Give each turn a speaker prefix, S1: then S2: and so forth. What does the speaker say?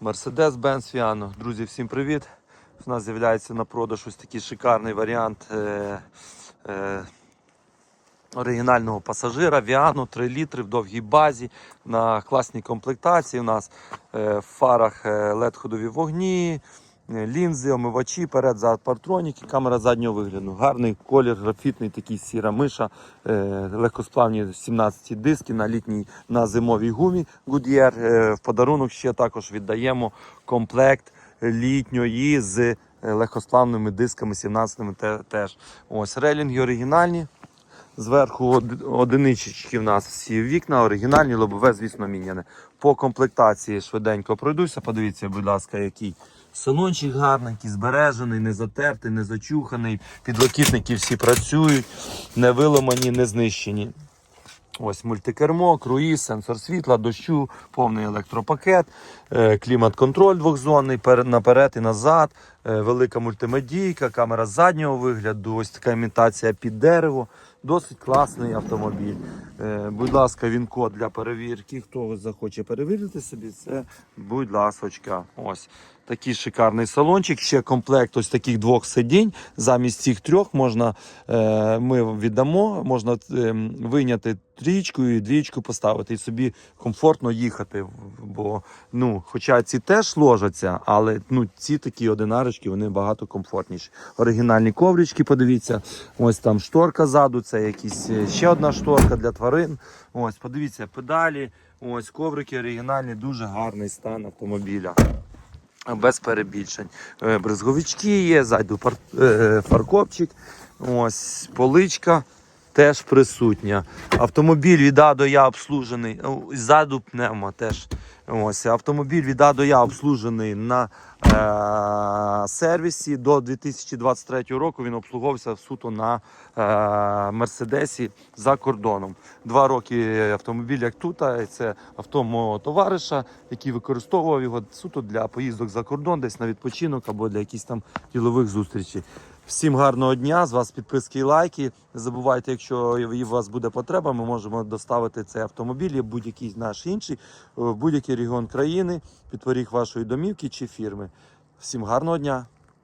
S1: Mercedes-Benz Viano. Друзі, всім привіт! У нас з'являється на продаж ось такий шикарний варіант е, е, оригінального пасажира Віано, 3 літри в довгій базі на класній комплектації. У нас е, в фарах е, LED-ходові вогні, е, лінзи, омивачі, перед зад партроніки, камера заднього вигляду. Гарний колір, графітний, такий сіра миша, е, легкосплавні 17 диски на літній на зимовій гумі Goodyear. Е, в подарунок ще також віддаємо комплект літньої з е, легкосплавними дисками 17 те- теж. Ось релінги оригінальні. Зверху од- одинички в нас всі вікна, оригінальні, лобове, звісно, міняне. По комплектації швиденько пройдуся. Подивіться, будь ласка, який салончик гарненький, збережений, не затертий, не зачуханий. Підлокітники всі працюють, не виламані, не знищені. Ось мультикермо, круїз, сенсор світла, дощу, повний електропакет, е, клімат-контроль двохзонний перед- наперед і назад, е, велика мультимедійка, камера заднього вигляду, ось така імітація під дерево. Досить класний автомобіль. Е, Будь ласка, він код для перевірки. Хто захоче перевірити собі, це будь ласочка. Ось такий шикарний салончик. Ще комплект ось таких двох сидінь. Замість цих трьох можна е, ми віддамо, можна е, вийняти трічку і двічку поставити і собі комфортно їхати. Бо ну, хоча ці теж ложаться, але ну, ці такі одинарочки вони багато комфортніші. Оригінальні коврички, подивіться, ось там шторка ззаду, це якісь е, ще одна шторка для тварин. Ось, подивіться, педалі, ось коврики оригінальні, дуже гарний стан автомобіля. Без перебільшень. Бризговички є, зайду пар... е, фаркопчик, ось поличка теж присутня. Автомобіль від А до Я обслужений. ну, Ззаду пневма теж. Ось, автомобіль від А до Я обслужений на е- сервісі. До 2023 року він обслуговувався суто на е- Мерседесі за кордоном. Два роки автомобіль як тут, це авто мого товариша, який використовував його суто для поїздок за кордон, десь на відпочинок або для якихось там ділових зустрічей. Всім гарного дня, з вас підписки і лайки. Не забувайте, якщо у вас буде потреба, ми можемо доставити цей автомобіль, і будь-який наш інший, в будь-який регіон країни, під поріг вашої домівки чи фірми. Всім гарного дня!